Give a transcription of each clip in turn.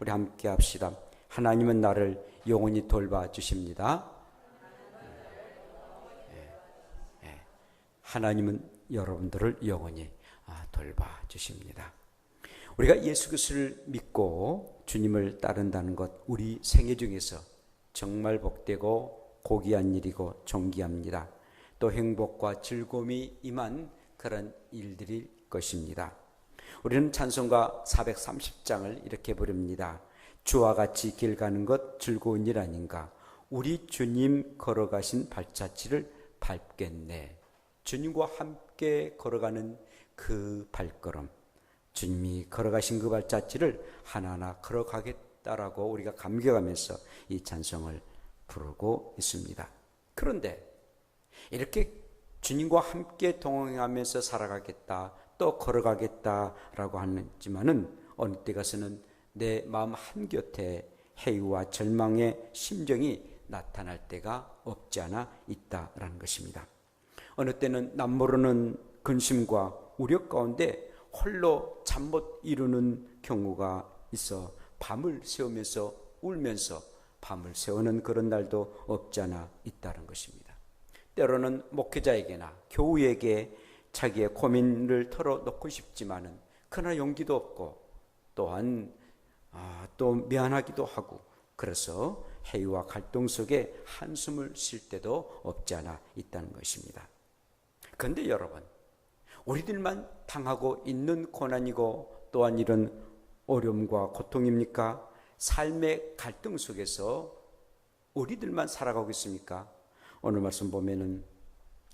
우리 함께 합시다. 하나님은 나를 영원히 돌봐 주십니다. 예, 예. 하나님은 여러분들을 영원히 아, 돌봐 주십니다. 우리가 예수 그리스도를 믿고 주님을 따른다는 것 우리 생애 중에서 정말 복되고 고귀한 일이고 존귀합니다. 또 행복과 즐거움이 임한 그런 일들일 것입니다. 우리는 찬송가 430장을 이렇게 부릅니다. 주와 같이 길 가는 것 즐거운 일 아닌가? 우리 주님 걸어가신 발자취를 밟겠네. 주님과 함께 걸어가는 그 발걸음. 주님이 걸어가신 그 발자취를 하나하나 걸어가겠다라고 우리가 감격하면서 이 찬송을 부르고 있습니다. 그런데 이렇게 주님과 함께 동행하면서 살아가겠다, 또 걸어가겠다라고 하지만은 어느 때 가서는 내 마음 한곁에 해유와 절망의 심정이 나타날 때가 없지 않아 있다라는 것입니다. 어느 때는 남모르는 근심과 우려 가운데 홀로 잠 못 이루는 경우가 있어 밤을 새우면서 울면서 밤을 새우는 그런 날도 없지 않아 있다는 것입니다. 때로는 목회자에게나 교우에게 자기의 고민을 털어놓고 싶지만은 그러나 용기도 없고 또한 아, 또 미안하기도 하고 그래서 해유와 갈등 속에 한숨을 쉴 때도 없지 않아 있다는 것입니다. 그런데 여러분, 우리들만 당하고 있는 고난이고 또한 이런 어려움과 고통입니까? 삶의 갈등 속에서 우리들만 살아가고 있습니까? 오늘 말씀 보면은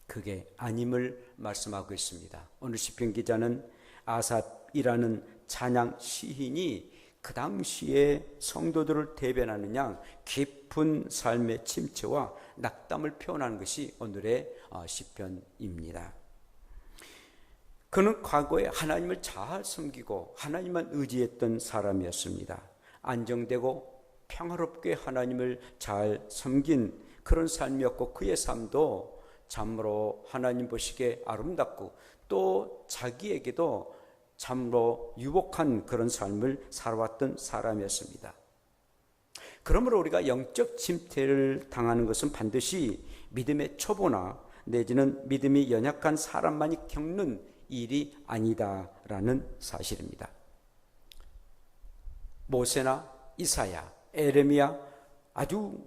그게 아님을 말씀하고 있습니다. 오늘 시편 기자는 아삽이라는 찬양 시인이 그 당시에 성도들을 대변하는 양 깊은 삶의 침체와 낙담을 표현하는 것이 오늘의 어, 시편입니다. 그는 과거에 하나님을 잘 섬기고 하나님만 의지했던 사람이었습니다. 안정되고 평화롭게 하나님을 잘 섬긴 그런 삶이었고 그의 삶도 참으로 하나님 보시기에 아름답고 또 자기에게도 참으로 유복한 그런 삶을 살아왔던 사람이었습니다. 그러므로 우리가 영적 침태를 당하는 것은 반드시 믿음의 초보나 내지는 믿음이 연약한 사람만이 겪는 일이 아니다라는 사실입니다. 모세나 이사야, 에레미야 아주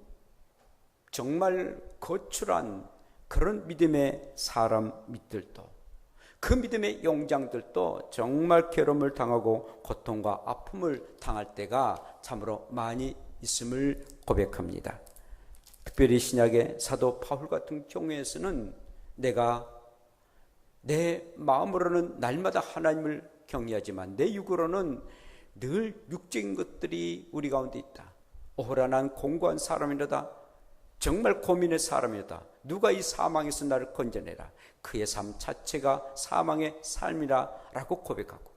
정말 거출한 그런 믿음의 사람들도 그 믿음의 용장들도 정말 괴로움을 당하고 고통과 아픔을 당할 때가 참으로 많이 있음을 고백합니다. 특별히 신약의 사도 바울 같은 경우에서는 내가 내 마음으로는 날마다 하나님을 경외하지만 내 육으로는 늘 육적인 것들이 우리 가운데 있다. 오호라 난 공고한 사람이로다. 정말 고민의 사람이다. 누가 이 사망에서 나를 건져내라. 그의 삶 자체가 사망의 삶이라 라고 고백하고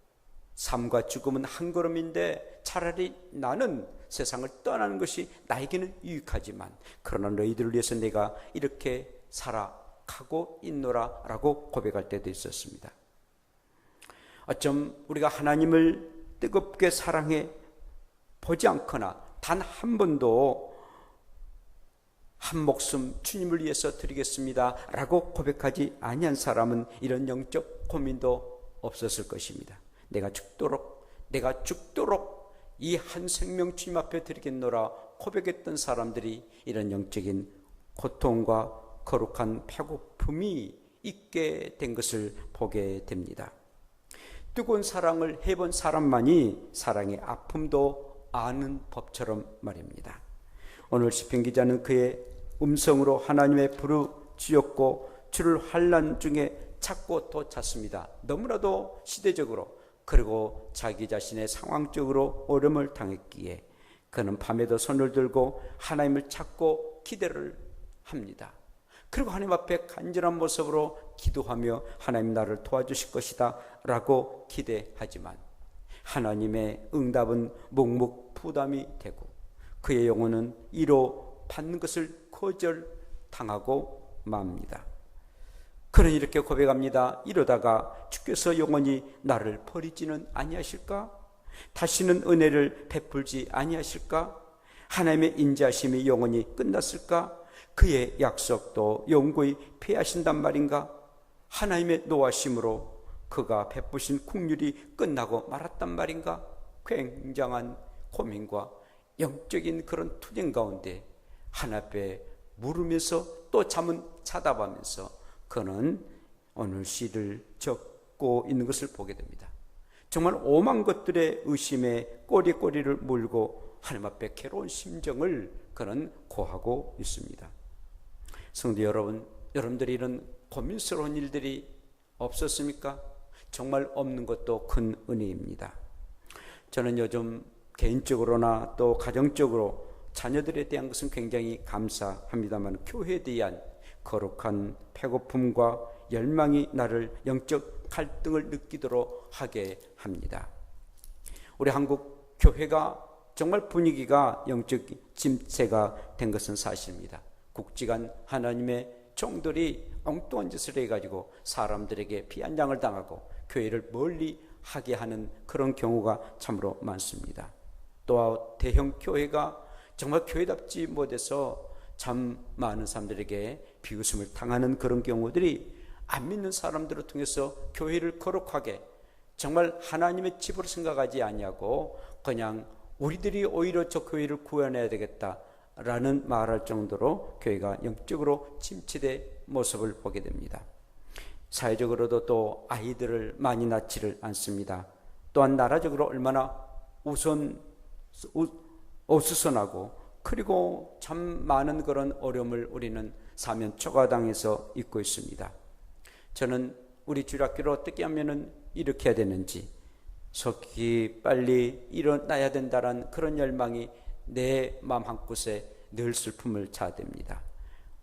삶과 죽음은 한 걸음인데 차라리 나는 세상을 떠나는 것이 나에게는 유익하지만 그러나 너희들을 위해서 내가 이렇게 살아가고 있노라 라고 고백할 때도 있었습니다. 어쩜 우리가 하나님을 뜨겁게 사랑해 보지 않거나 단 한 번도 한 목숨 주님을 위해서 드리겠습니다. 라고 고백하지 아니한 사람은 이런 영적 고민도 없었을 것입니다. 내가 죽도록, 내가 죽도록 이 한 생명 주님 앞에 드리겠노라 고백했던 사람들이 이런 영적인 고통과 거룩한 배고픔이 있게 된 것을 보게 됩니다. 뜨거운 사랑을 해본 사람만이 사랑의 아픔도 아는 법처럼 말입니다. 오늘 시편 기자는 그의 음성으로 하나님의 부르짖었고 주를 환란 중에 찾고 또 찾습니다. 너무나도 시대적으로 그리고 자기 자신의 상황적으로 어려움을 당했기에 그는 밤에도 손을 들고 하나님을 찾고 기대를 합니다. 그리고 하나님 앞에 간절한 모습으로 기도하며 하나님 나를 도와주실 것이다 라고 기대하지만 하나님의 응답은 묵묵부담이 되고 그의 영혼은 이로 받는 것을 거절당하고 맙니다. 그는 이렇게 고백합니다. 이러다가 주께서 영원히 나를 버리지는 아니하실까? 다시는 은혜를 베풀지 아니하실까? 하나님의 인자심이 영원히 끝났을까? 그의 약속도 영구히 폐하신단 말인가? 하나님의 노하심으로 그가 베푸신 국률이 끝나고 말았단 말인가? 굉장한 고민과 영적인 그런 투쟁 가운데 하나님에 물으면서 또 잠은 찾아가면서 그는 오늘 시를 적고 있는 것을 보게 됩니다. 정말 오만 것들의 의심에 꼬리꼬리를 물고 하나님 앞에 괴로운 심정을 그는 고하고 있습니다. 성도 여러분, 여러분들이 이런 고민스러운 일들이 없었습니까? 정말 없는 것도 큰 은혜입니다. 저는 요즘 개인적으로나 또 가정적으로 자녀들에 대한 것은 굉장히 감사합니다만 교회에 대한 거룩한 배고픔과 열망이 나를 영적 갈등을 느끼도록 하게 합니다. 우리 한국 교회가 정말 분위기가 영적 짐체가 된 것은 사실입니다. 국지간 하나님의 종들이 엉뚱한 짓을 해가지고 사람들에게 비한장을 당하고 교회를 멀리 하게 하는 그런 경우가 참으로 많습니다. 또 대형 교회가 정말 교회답지 못해서 참 많은 사람들에게 비웃음을 당하는 그런 경우들이 안 믿는 사람들을 통해서 교회를 거룩하게 정말 하나님의 집으로 생각하지 아니하고 그냥 우리들이 오히려 저 교회를 구해내야 되겠다라는 말할 정도로 교회가 영적으로 침체된 모습을 보게 됩니다. 사회적으로도 또 아이들을 많이 낳지를 않습니다. 또한 나라적으로 얼마나 우선 어수선하고 그리고 참 많은 그런 어려움을 우리는 사면 초과당해서 있고 있습니다. 저는 우리 주일학교를 어떻게 하면은 해야 되는지 속히 빨리 일어나야 된다는 그런 열망이 내 마음 한곳에 늘 슬픔을 자됩니다.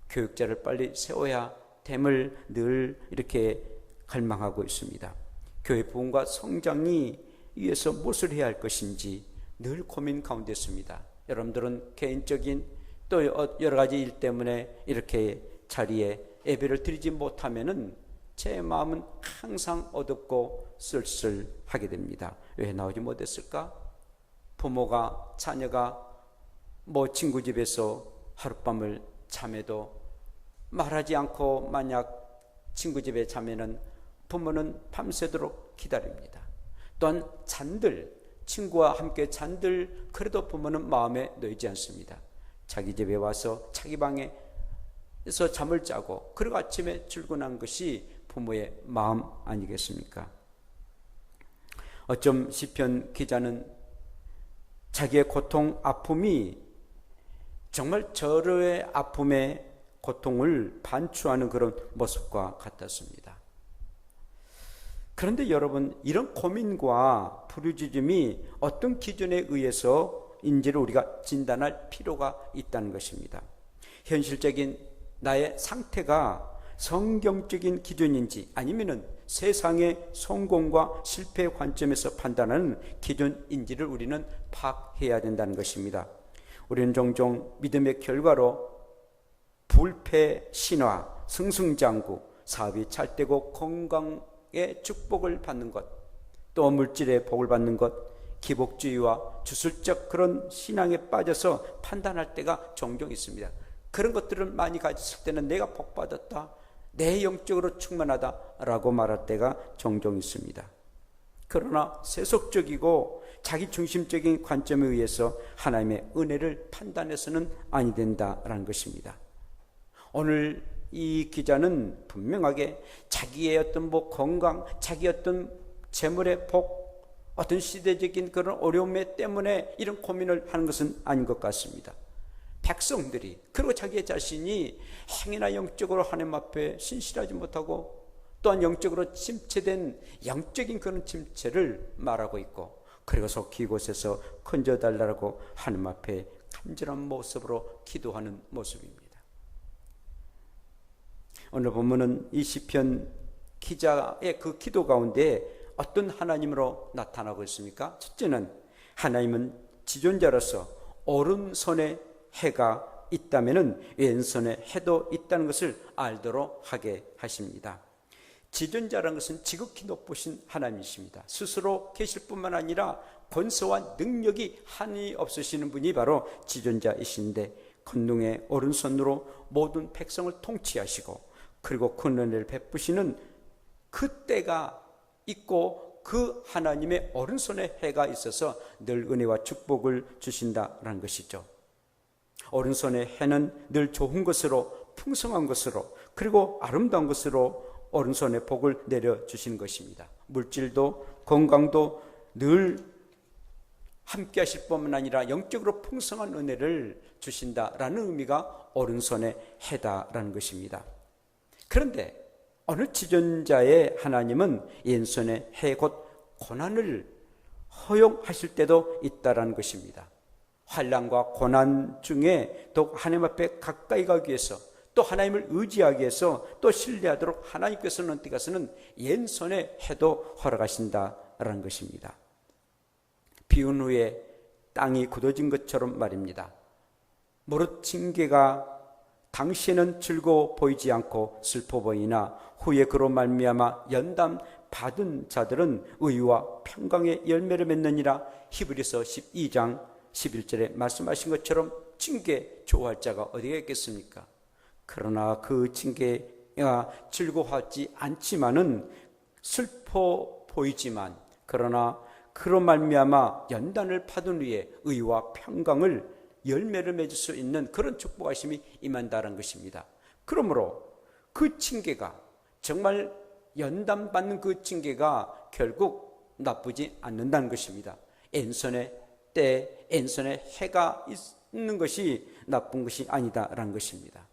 교육자를 빨리 세워야 됨을 늘 이렇게 갈망하고 있습니다. 교회 부흥과 성장이 위해서 무엇을 해야 할 것인지 늘 고민 가운데 있습니다. 여러분들은 개인적인 또 여러 가지 일 때문에 이렇게 자리에 예배를 드리지 못하면은 제 마음은 항상 어둡고 쓸쓸하게 됩니다. 왜 나오지 못했을까? 부모가 자녀가 뭐 친구 집에서 하룻밤을 잠에도 말하지 않고 만약 친구 집에 자면은 부모는 밤새도록 기다립니다. 또한 잔들 친구와 함께 잔들 그래도 부모는 마음에 놓이지 않습니다. 자기 집에 와서 자기 방에서 잠을 자고 그리고 아침에 출근한 것이 부모의 마음 아니겠습니까? 어쩜 시편 기자는 자기의 고통 아픔이 정말 저의 아픔의 고통을 반추하는 그런 모습과 같았습니다. 그런데 여러분 이런 고민과 부르짖음이 어떤 기준에 의해서 인지를 우리가 진단할 필요가 있다는 것입니다. 현실적인 나의 상태가 성경적인 기준인지 아니면은 세상의 성공과 실패 관점에서 판단하는 기준인지를 우리는 파악해야 된다는 것입니다. 우리는 종종 믿음의 결과로 불패 신화, 승승장구, 사업이 찰되고 건강 의 축복을 받는 것, 또 물질의 복을 받는 것, 기복주의와 주술적 그런 신앙에 빠져서 판단할 때가 종종 있습니다. 그런 것들을 많이 가졌을 때는 내가 복 받았다. 내 영적으로 충만하다라고 말할 때가 종종 있습니다. 그러나 세속적이고 자기 중심적인 관점에 의해서 하나님의 은혜를 판단해서는 아니 된다라는 것입니다. 오늘 이 기자는 분명하게 자기의 어떤 뭐 건강, 자기 어떤 재물의 복, 어떤 시대적인 그런 어려움 때문에 이런 고민을 하는 것은 아닌 것 같습니다. 백성들이 그리고 자기 자신이 행위나 영적으로 하나님 앞에 신실하지 못하고 또한 영적으로 침체된 영적인 그런 침체를 말하고 있고 그리고 속히 이곳에서 건져달라고 하나님 앞에 간절한 모습으로 기도하는 모습입니다. 오늘 보면은 이 시편 기자의 그 기도 가운데 어떤 하나님으로 나타나고 있습니까? 첫째는 하나님은 지존자로서 오른손에 해가 있다면은 왼손에 해도 있다는 것을 알도록 하게 하십니다. 지존자라는 것은 지극히 높으신 하나님이십니다. 스스로 계실 뿐만 아니라 권세와 능력이 한이 없으시는 분이 바로 지존자이신데 건능의 오른손으로 모든 백성을 통치하시고 그리고 그 은혜를 베푸시는 그 때가 있고 그 하나님의 오른손에 해가 있어서 늘 은혜와 축복을 주신다라는 것이죠. 오른손의 해는 늘 좋은 것으로 풍성한 것으로 그리고 아름다운 것으로 오른손에 복을 내려 주신 것입니다. 물질도 건강도 늘 함께 하실 뿐만 아니라 영적으로 풍성한 은혜를 주신다라는 의미가 오른손의 해다라는 것입니다. 그런데 어느 지존자의 하나님은 왼손의 해곧 고난을 허용하실 때도 있다라는 것입니다. 환란과 고난 중에 또 하나님 앞에 가까이 가기 위해서 또 하나님을 의지하기 위해서 또 신뢰하도록 하나님께서는 어떻게 가서는 왼손에 해도 허락하신다라는 것입니다. 비운 후에 땅이 굳어진 것처럼 말입니다. 무릇 징계가 당시에는 즐거워 보이지 않고 슬퍼 보이나 후에 그로 말미암아 연담 받은 자들은 의와 평강의 열매를 맺느니라 히브리서 12장 11절에 말씀하신 것처럼 징계 좋아할 자가 어디가 있겠습니까? 그러나 그 징계가 즐거워하지 않지만은 슬퍼 보이지만 그러나 그로 말미암아 연단을 받은 후에 의와 평강을 열매를 맺을 수 있는 그런 축복하심이 임한다는 것입니다. 그러므로 그 징계가 정말 연단받는 그 징계가 결국 나쁘지 않는다는 것입니다. 엔선의 때, 엔선의 해가 있는 것이 나쁜 것이 아니다라는 것입니다.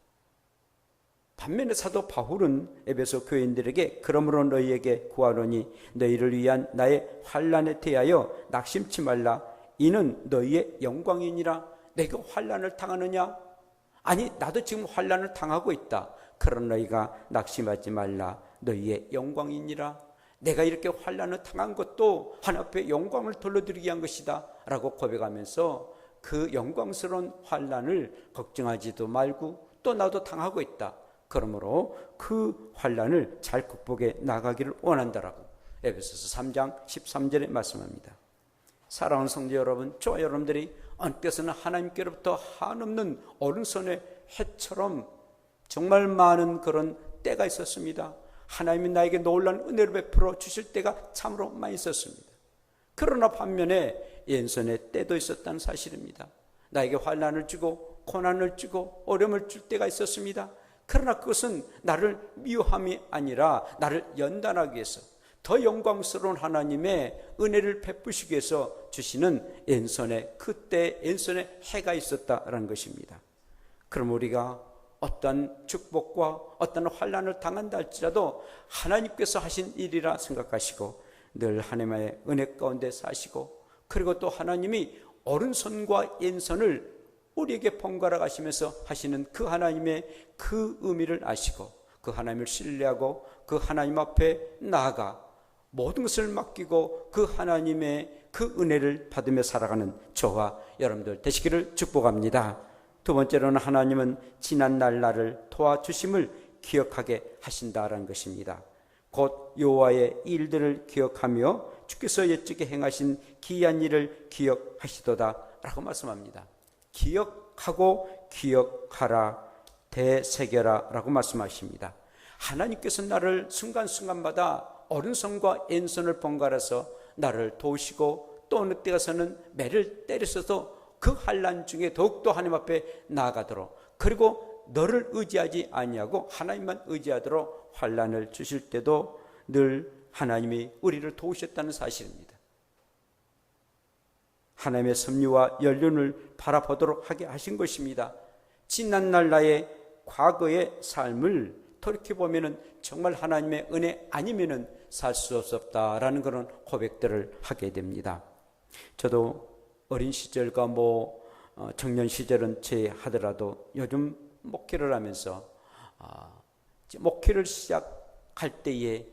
반면에 사도 바울은 에베소 교인들에게 그러므로 너희에게 구하노니 너희를 위한 나의 환란에 대하여 낙심치 말라 이는 너희의 영광이니라 내가 환란을 당하느냐? 아니 나도 지금 환란을 당하고 있다. 그런 너희가 낙심하지 말라. 너희의 영광이니라. 내가 이렇게 환란을 당한 것도 하나 앞에 영광을 돌려드리기 위한 것이다. 라고 고백하면서 그 영광스러운 환란을 걱정하지도 말고 또 나도 당하고 있다. 그러므로 그 환란을 잘 극복해 나가기를 원한다라고 에베소서 3장 13절에 말씀합니다. 사랑하는 성도 여러분, 저와 여러분들이 언뜻에서는 하나님께로부터 한없는 오른손의 해처럼 정말 많은 그런 때가 있었습니다. 하나님이 나에게 놀란 은혜를 베풀어 주실 때가 참으로 많이 있었습니다. 그러나 반면에 왼손의 때도 있었다는 사실입니다. 나에게 환란을 주고 고난을 주고 어려움을 줄 때가 있었습니다. 그러나 그것은 나를 미워함이 아니라 나를 연단하기 위해서 더 영광스러운 하나님의 은혜를 베푸시기 위해서 주시는 왼손에 그때 왼손에 해가 있었다라는 것입니다. 그럼 우리가 어떤 축복과 어떤 환란을 당한다 할지라도 하나님께서 하신 일이라 생각하시고 늘 하나님의 은혜 가운데 사시고 그리고 또 하나님이 오른손과 왼손을 우리에게 번갈아 가시면서 하시는 그 하나님의 그 의미를 아시고 그 하나님을 신뢰하고 그 하나님 앞에 나아가 모든 것을 맡기고 그 하나님의 그 은혜를 받으며 살아가는 저와 여러분들 되시기를 축복합니다. 두 번째로는 하나님은 지난 날 나를 도와주심을 기억하게 하신다라는 것입니다. 곧 여호와의 일들을 기억하며 주께서 옛적에 행하신 기이한 일을 기억하시도다라고 말씀합니다. 기억하고 기억하라 대새겨라라고 말씀하십니다. 하나님께서 나를 순간순간마다 오른손과 왼손을 번갈아서 나를 도우시고 또 어느 때 가서는 매를 때리셔서 그 환란 중에 더욱더 하나님 앞에 나아가도록 그리고 너를 의지하지 아니하고 하나님만 의지하도록 환란을 주실 때도 늘 하나님이 우리를 도우셨다는 사실입니다. 하나님의 섭리와 연륜을 바라보도록 하게 하신 것입니다. 지난날 나의 과거의 삶을 돌이켜보면 정말 하나님의 은혜 아니면 살 수 없었다라는 그런 고백들을 하게 됩니다. 저도 어린 시절과 뭐 어, 청년 시절은 제 하더라도 요즘 목회를 하면서 아, 목회를 시작할 때에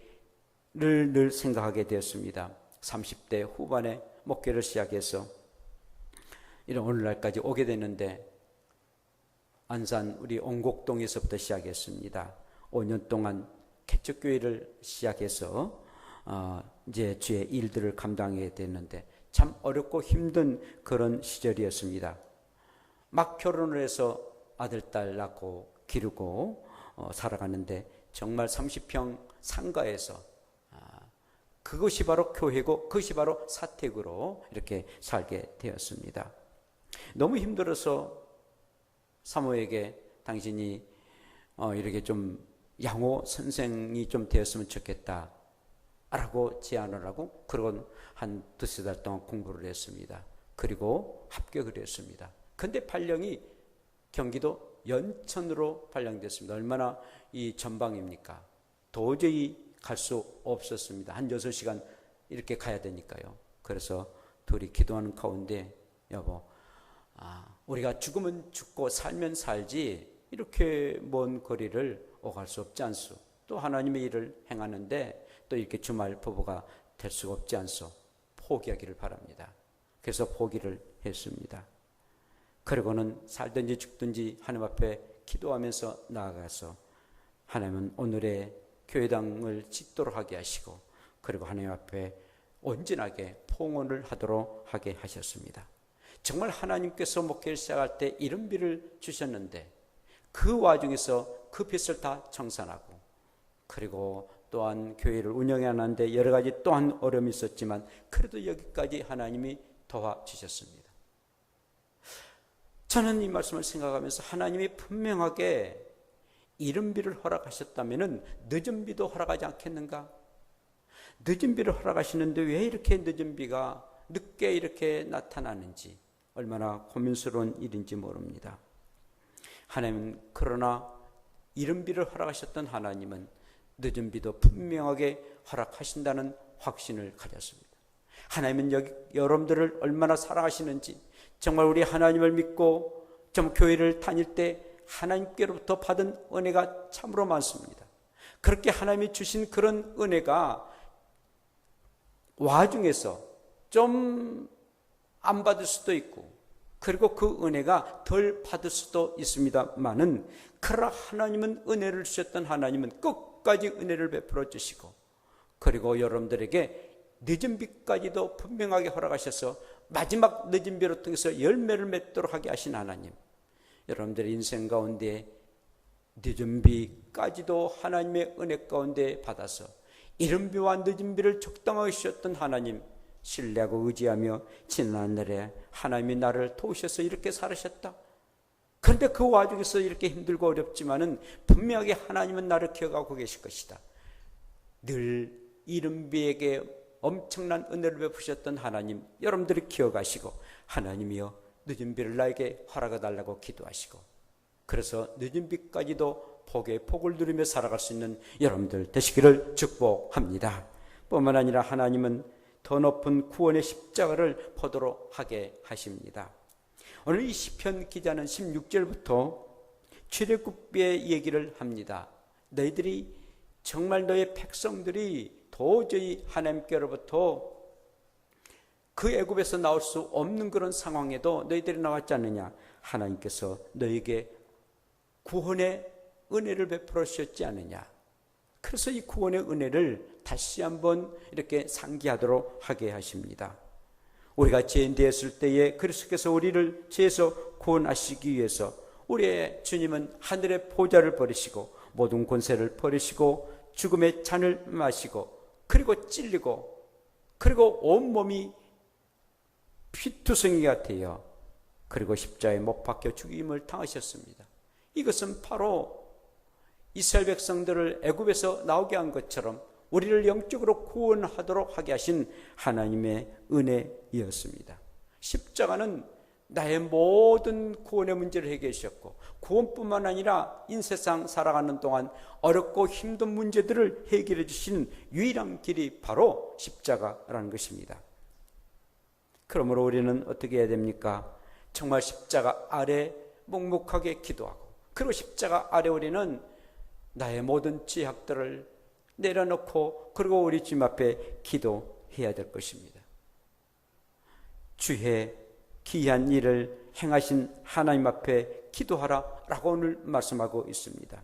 늘, 늘 생각하게 되었습니다. 30대 후반에 목회를 시작해서 이런 오늘날까지 오게 되는데 안산 우리 옹곡동에서부터 시작했습니다. 5년 동안 개척교회를 시작해서 어 이제 주의 일들을 감당하게 됐는데 참 어렵고 힘든 그런 시절이었습니다. 막 결혼을 해서 아들, 딸 낳고 기르고 어, 살아가는데 정말 30평 상가에서 아, 그것이 바로 교회고 그것이 바로 사택으로 이렇게 살게 되었습니다. 너무 힘들어서 사모에게 당신이 어, 이렇게 좀 양호 선생이 좀 되었으면 좋겠다. 라고 제안을 하고 그러고 한 두세 달 동안 공부를 했습니다. 그리고 합격을 했습니다. 근데 발령이 경기도 연천으로 발령됐습니다. 얼마나 이 전방입니까? 도저히 갈 수 없었습니다. 한 6시간 이렇게 가야 되니까요. 그래서 둘이 기도하는 가운데 여보, 아, 우리가 죽으면 죽고 살면 살지 이렇게 먼 거리를 오갈 수 없지 않소. 또 하나님의 일을 행하는데 또 이렇게 주말 부부가 될 수가 없지 않소. 포기하기를 바랍니다. 그래서 포기를 했습니다. 그리고는 살든지 죽든지 하나님 앞에 기도하면서 나아가서 하나님은 오늘의 교회당을 짓도록 하게 하시고 그리고 하나님 앞에 온전하게 봉헌을 하도록 하게 하셨습니다. 정말 하나님께서 목회를 시작할 때 이런 비를 주셨는데 그 와중에서 그 빚을 다 청산하고 그리고 또한 교회를 운영하는데 여러 가지 또한 어려움이 있었지만 그래도 여기까지 하나님이 도와주셨습니다. 저는 이 말씀을 생각하면서 하나님이 분명하게 이른 비를 허락하셨다면 늦은 비도 허락하지 않겠는가? 늦은 비를 허락하시는데 왜 이렇게 늦은 비가 늦게 이렇게 나타나는지 얼마나 고민스러운 일인지 모릅니다. 하나님은 그러나 이른 비를 허락하셨던 하나님은 늦은 비도 분명하게 허락하신다는 확신을 가졌습니다. 하나님은 여기, 여러분들을 얼마나 사랑하시는지 정말 우리 하나님을 믿고 좀 교회를 다닐 때 하나님께로부터 받은 은혜가 참으로 많습니다. 그렇게 하나님이 주신 그런 은혜가 와중에서 좀 안 받을 수도 있고 그리고 그 은혜가 덜 받을 수도 있습니다만은 그러나 하나님은 은혜를 주셨던 하나님은 끝까지 은혜를 베풀어 주시고 그리고 여러분들에게 늦은 빛까지도 분명하게 허락하셔서 마지막 늦은 비로 통해서 열매를 맺도록 하게 하신 하나님 여러분들의 인생 가운데 늦은 비까지도 하나님의 은혜 가운데 받아서 이른 비와 늦은 비를 적당하게 주셨던 하나님 신뢰하고 의지하며 지난날에 하나님이 나를 도우셔서 이렇게 살으셨다. 그런데 그 와중에서 이렇게 힘들고 어렵지만은 분명하게 하나님은 나를 기억하고 계실 것이다. 늘 이른 비에게 엄청난 은혜를 베푸셨던 하나님 여러분들이 기억하시고 하나님이여 늦은 비를 나에게 허락해 달라고 기도하시고 그래서 늦은 비까지도 복의 복을 누리며 살아갈 수 있는 여러분들 되시기를 축복합니다. 뿐만 아니라 하나님은 더 높은 구원의 십자가를 보도록 하게 하십니다. 오늘 이 시편 기자는 16절부터 출애굽의 얘기를 합니다. 너희들이 정말 너의 백성들이 도저히 하나님께로부터 그 애굽에서 나올 수 없는 그런 상황에도 너희들이 나왔지 않느냐? 하나님께서 너에게 구원의 은혜를 베풀어 주셨지 않느냐? 그래서 이 구원의 은혜를 다시 한번 이렇게 상기하도록 하게 하십니다. 우리가 죄인 되었을 때에 그리스도께서 우리를 죄에서 구원하시기 위해서 우리의 주님은 하늘의 보좌를 버리시고 모든 권세를 버리시고 죽음의 잔을 마시고 그리고 찔리고 그리고 온몸이 피투성이가 되어 그리고 십자에 못 박혀 죽임을 당하셨습니다. 이것은 바로 이스라엘 백성들을 애굽에서 나오게 한 것처럼 우리를 영적으로 구원하도록 하게 하신 하나님의 은혜였습니다. 십자가는 나의 모든 구원의 문제를 해결해 주셨고 구원뿐만 아니라 인세상 살아가는 동안 어렵고 힘든 문제들을 해결해 주신 유일한 길이 바로 십자가라는 것입니다. 그러므로 우리는 어떻게 해야 됩니까? 정말 십자가 아래 묵묵하게 기도하고 그리고 십자가 아래 우리는 나의 모든 지약들을 내려놓고 그리고 우리 주님 앞에 기도해야 될 것입니다. 주의 기이한 일을 행하신 하나님 앞에 기도하라 라고 오늘 말씀하고 있습니다.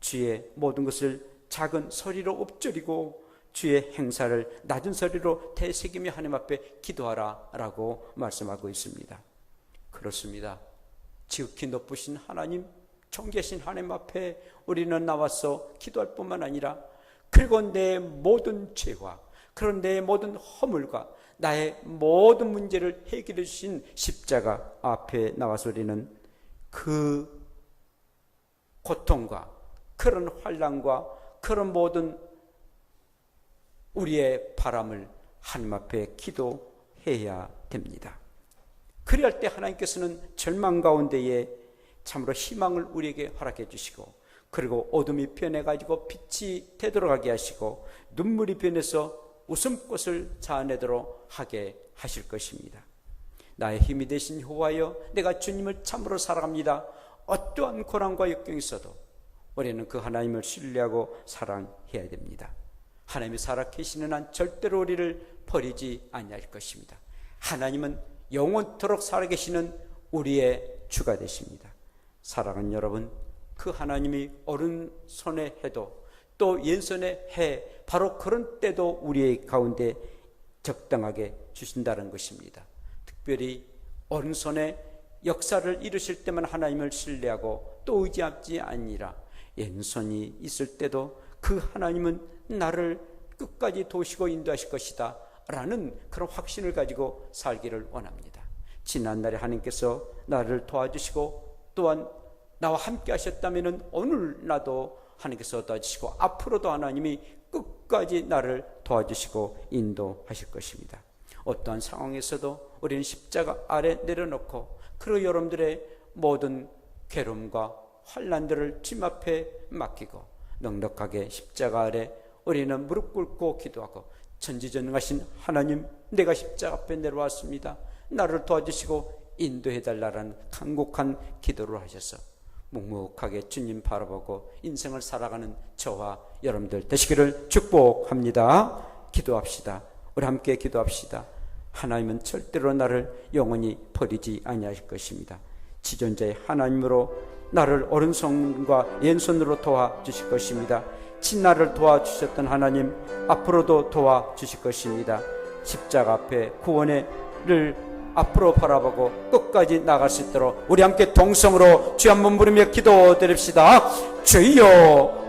주의 모든 것을 작은 소리로 엎드리고 주의 행사를 낮은 소리로 되새기며 하나님 앞에 기도하라 라고 말씀하고 있습니다. 그렇습니다. 지극히 높으신 하나님, 존귀하신 하나님 앞에 우리는 나와서 기도할 뿐만 아니라 그리고 내 모든 죄와 그런 내 모든 허물과 나의 모든 문제를 해결해 주신 십자가 앞에 나와서 우리는 그 고통과 그런 환란과 그런 모든 우리의 바람을 하나님 앞에 기도해야 됩니다. 그리할 때 하나님께서는 절망 가운데에 참으로 희망을 우리에게 허락해 주시고 그리고 어둠이 변해 가지고 빛이 되돌아가게 하시고 눈물이 변해서 웃음꽃을 자아내도록 하게 하실 것입니다. 나의 힘이 되신 여호와여 내가 주님을 참으로 사랑합니다. 어떠한 고난과 역경이 있어도 우리는 그 하나님을 신뢰하고 사랑해야 됩니다. 하나님이 살아계시는 한 절대로 우리를 버리지 아니할 것입니다. 하나님은 영원토록 살아계시는 우리의 주가 되십니다. 사랑하는 여러분, 그 하나님이 오른손에 해도 또 왼손에 해 바로 그런 때도 우리의 가운데 적당하게 주신다는 것입니다. 특별히 오른손에 역사를 이루실 때만 하나님을 신뢰하고 또 의지하지 아니라 왼손이 있을 때도 그 하나님은 나를 끝까지 도시고 인도하실 것이다 라는 그런 확신을 가지고 살기를 원합니다. 지난날에 하나님께서 나를 도와주시고 또한 나와 함께 하셨다면 오늘 나도 하나님께서 도와주시고 앞으로도 하나님이 끝까지 나를 도와주시고 인도하실 것입니다. 어떠한 상황에서도 우리는 십자가 아래 내려놓고 그리고 여러분들의 모든 괴로움과 환란들을 짐 앞에 맡기고 넉넉하게 십자가 아래 우리는 무릎 꿇고 기도하고 전지전능하신 하나님 내가 십자가 앞에 내려왔습니다. 나를 도와주시고 인도해 달라는 간곡한 기도를 하셔서 묵묵하게 주님 바라보고 인생을 살아가는 저와 여러분들 되시기를 축복합니다. 기도합시다. 우리 함께 기도합시다. 하나님은 절대로 나를 영원히 버리지 아니하실 것입니다. 지존자의 하나님으로 나를 오른손과 왼손으로 도와주실 것입니다. 친나를 도와주셨던 하나님 앞으로도 도와주실 것입니다. 십자가 앞에 구원의를 앞으로 바라보고 끝까지 나갈 수 있도록 우리 함께 동성으로 주 한번 부르며 기도드립시다. 주여